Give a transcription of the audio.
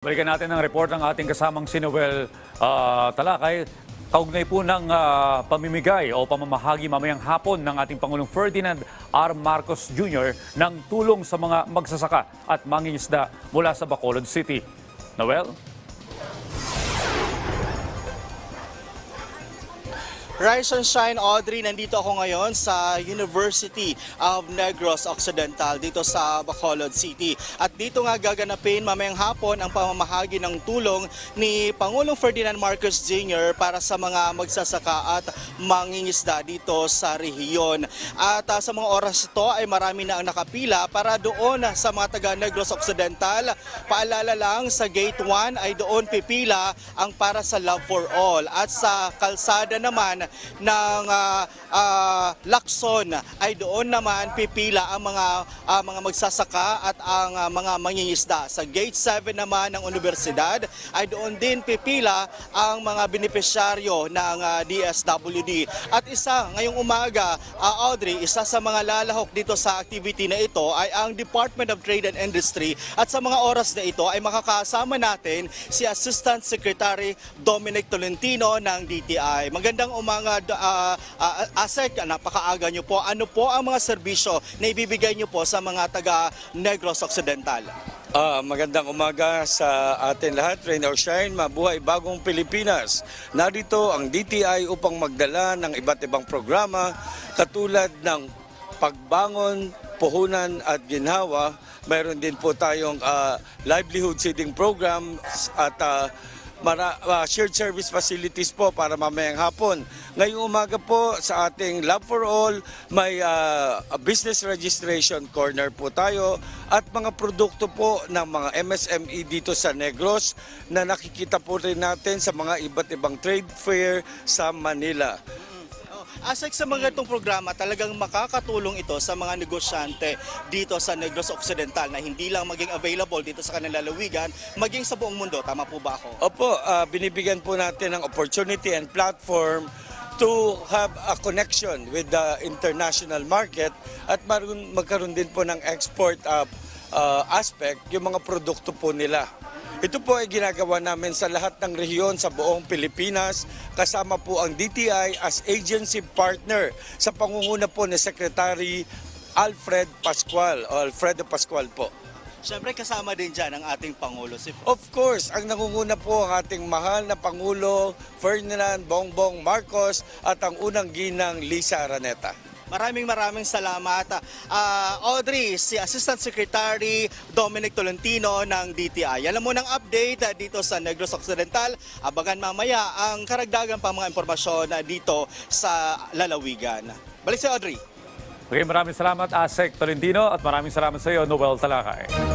Balikan natin ang report ng ating kasamang si Noel ah, Talakay. Kaugnay po ng ah, pamimigay o pamamahagi mamayang hapon ng ating Pangulong Ferdinand R. Marcos Jr. ng tulong sa mga magsasaka at mangingisda mula sa Bacolod City. Noel? Rise and Shine, Audrey, nandito ako ngayon sa University of Negros Occidental dito sa Bacolod City. At dito nga gaganapin mamayang hapon ang pamamahagi ng tulong ni Pangulong Ferdinand Marcos Jr. para sa mga magsasaka at mangingisda dito sa rehiyon. At ah, sa mga oras ito ay marami na ang nakapila para doon sa mga taga Negros Occidental. Paalala lang sa Gate 1 ay doon pipila ang para sa Love for All. At sa kalsada naman ng ah, ah, Lacson ay doon naman pipila ang mga ah, mga magsasaka at ang ah, mga mangingisda. Sa Gate 7 naman ng universidad ay doon din pipila ang mga benepisyaryo ng ah, DSWD. At isa ngayong umaga, ah, Audrey, isa sa mga lalahok dito sa activity na ito ay ang Department of Trade and Industry at sa mga oras na ito ay makakasama natin si Assistant Secretary Dominic Tolentino ng DTI. Magandang umaga, uh, ASEC, napakaaga nyo po. Ano po ang mga serbisyo na ibibigay nyo po sa mga taga Negros Occidental? Ah, magandang umaga sa atin lahat. Rain or shine, mabuhay bagong Pilipinas. Narito ang DTI upang magdala ng iba't ibang programa katulad ng pagbangon, puhunan at ginhawa. Mayroon din po tayong ah, livelihood seeding program at ah, mara, ah, shared service facilities po para mamayang hapon. Ngayong umaga po sa ating Lab for All, may a business registration corner po tayo at mga produkto po ng mga MSME dito sa Negros na nakikita po rin natin sa mga iba't ibang trade fair sa Manila. Oh, Asek sa mga itong programa, talagang makakatulong ito sa mga negosyante dito sa Negros Occidental na hindi lang maging available dito sa kanilang lalawigan, maging sa buong mundo. Tama po ba ako? Opo, ah, binibigyan po natin ng opportunity and platform to have a connection with the international market at marun, magkaroon din po ng export ah, ah, aspect yung mga produkto po nila. Ito po ay ginagawa namin sa lahat ng rehiyon sa buong Pilipinas kasama po ang DTI as agency partner sa pangunguna po ni Secretary Alfred Pascual o Alfredo Pascual po. Siyempre kasama din dyan ang ating Pangulo si Of course, ang nangunguna po ang ating mahal na Pangulo Ferdinand Bongbong Marcos at ang unang ginang Lisa Araneta. Maraming maraming salamat. Ah, Audrey, si Assistant Secretary Dominic Tolentino ng DTI. Alam mo ng update ah, dito sa Negros Occidental. Abangan mamaya ang karagdagan pa mga impormasyon ah, dito sa lalawigan. Balik si Audrey. Okay, maraming salamat, Asek Tolentino, at maraming salamat sa iyo, Noel Talakay.